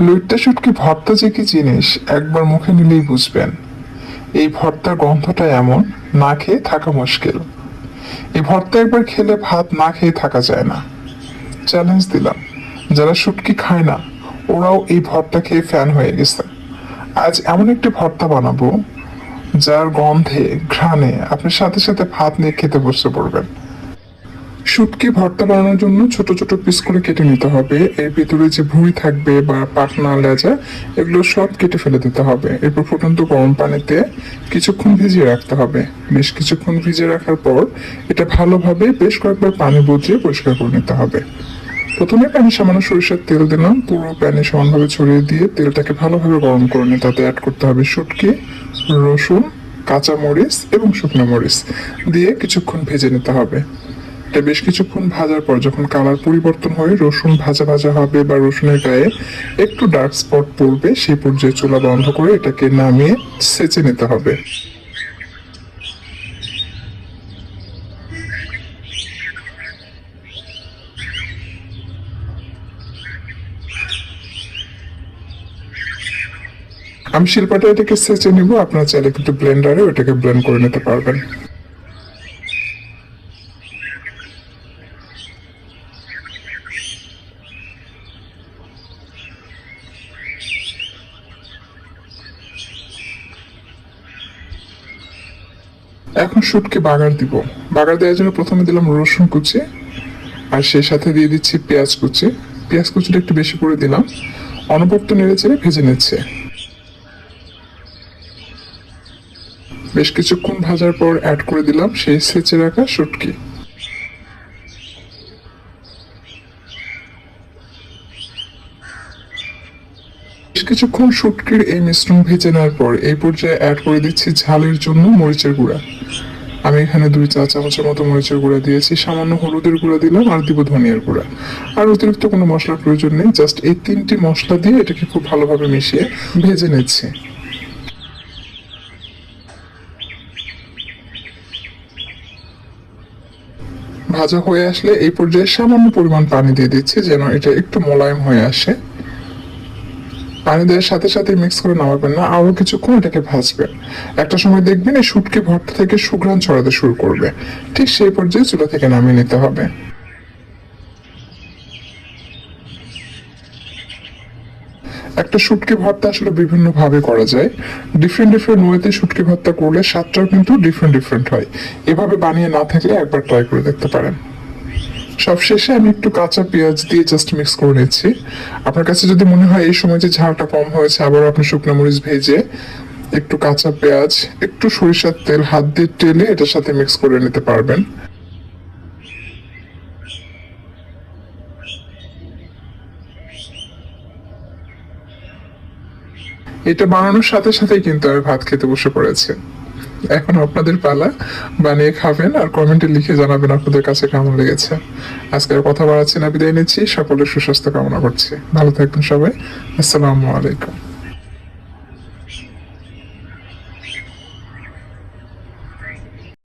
লইট্টা শুটকি ভর্তা যে কি জিনিস, একবার মুখে নিলেই বুঝবেন। এই ভর্তার গন্ধটা এমন, না খেয়ে থাকা মুশকিল। এই ভর্তা একবার খেলে ভাত না খেয়ে থাকা যায় না। চ্যালেঞ্জ দিলাম। যারা শুটকি খায় না, ওরাও এই ভর্তা খেয়ে ফ্যান হয়ে গেছে। আজ এমন একটি ভর্তা বানাবো, যার গন্ধে, ঘ্রাণে আপনি সাথে সাথে ভাত নিয়ে খেতে বসে পড়বেন। শুটকি ভর্তা বানানোর জন্য ছোট ছোট পিস করে কেটে নিতে হবে। এর ভিতরে যে ভুঁড়ি থাকবে বা পাখনা, লেজা, এগুলো সব কেটে ফেলে দিতে হবে। এরপর ফুটন্ত গরম পানিতে কিছুক্ষণ ভিজিয়ে রাখতে হবে। বেশ কিছুক্ষণ ভিজিয়ে রাখার পর এটা ভালোভাবে বেশ কয়েকবার পানি বদলে পরিষ্কার করে নিতে হবে। প্রথমে প্যানে সামান্য সরিষার তেল দিলাম। পুরো প্যানে সমানভাবে ছড়িয়ে দিয়ে তেলটাকে ভালোভাবে গরম করে নিয়ে তাতে অ্যাড করতে হবে শুটকি রসুন কাঁচা মরিচ এবং শুকনো মরিচ দিয়ে কিছুক্ষণ ভেজে নিতে হবে। এটা বেশ কিছুক্ষণ ভাজার পর যখন কালার পরিবর্তন হয়ে রসুন ভাজা ভাজা হবে বা রসুনের গায়ে একটু ডার্ক স্পট পড়বে, সেই পর্যায়ে চুলা বন্ধ করে এটাকে নামিয়ে সেচে নিতে হবে। আমি শিল্পাটা এটাকে সেচে নিব, আপনার চাইলে কিন্তু ব্লেন্ডারে ওটাকে ব্লেন্ড করে নিতে পারবেন। এখন শুটকে বাগার দিব। বাগার দেওয়ার জন্য প্রথমে দিলাম রসুন কুচি, আর সেই সাথে দিয়ে দিচ্ছি পেঁয়াজ কুচি। পেঁয়াজ কুচিটা একটু বেশি করে দিলাম। অনবর্ত নেড়ে চেড়ে ভেজে নিচ্ছে। বেশ কিছুক্ষণ ভাজার পর অ্যাড করে দিলাম সেই সেচে রাখা শুটকি কিছুক্ষণ শুটকির এই মিশ্রণ ভেজে নেওয়ার পর এই পর্যায়ে অ্যাড করে দিচ্ছি ঝালের জন্য মরিচের গুঁড়া। আমি এখানে দুই চা চামচের মতো মরিচের গুঁড়া দিয়েছি, সামান্য হলুদের গুঁড়া দিলাম আর দিব ধনিয়ার গুঁড়া। আর অতিরিক্ত কোনো মশলার প্রয়োজন নেই, জাস্ট এই তিনটি মশলা দিয়ে এটাকে খুব ভালোভাবে মিশিয়ে ভেজে নিচ্ছি। ভাজা হয়ে আসলে এই পর্যায়ে সামান্য পরিমাণ পানি দিয়ে দিচ্ছি, যেন এটা একটু মোলায়েম হয়ে আসে। পানি দেওয়ার সাথে সাথে মিক্স করে নামাবেন না আরও কিছুক্ষণ এটাকে ভাজবেন। একটা সময় দেখবেন এই শুটকি ভর্তা থেকে সুঘ্রাণ ছড়াতে শুরু করবে। ঠিক সেই পর্যায়ে চুলা থেকে নামিয়ে নিতে হবে। একটা শুটকি ভর্তা আসলে বিভিন্ন ভাবে করা যায়। ডিফারেন্ট ডিফারেন্ট ওয়েতে শুটকি ভর্তা করলে স্বাদটাও কিন্তু ডিফারেন্ট ডিফারেন্ট হয়। এভাবে বানিয়ে না থাকলে একবার ট্রাই করে দেখতে পারেন। সবশেষে আমি একটু কাঁচা পেঁয়াজ দিয়ে জাস্ট মিক্স করে নিচ্ছি। আপনার কাছে যদি মনে হয় এই সময় যে ঝালটা কম হয়েছে আবার আপনি শুকনো মরিচ ভেজে একটু কাঁচা পেঁয়াজ, একটু সরিষার তেল, হাত দিয়ে টেলে এটার সাথে মিক্স করে নিতে পারবেন। এটা বানানোর সাথে সাথেই কিন্তু আমি ভাত খেতে বসে পড়েছি। এখন আপনাদের পালা বানিয়ে খাবেন আর কমেন্টে লিখে জানাবেন আপনাদের কাছে কেমন লেগেছে। আজকের কথা বাড়াচ্ছি না, বিদায় নিচ্ছি। সকলের সুস্বাস্থ্য কামনা করছি। ভালো থাকবেন সবাই। আসসালামু আলাইকুম।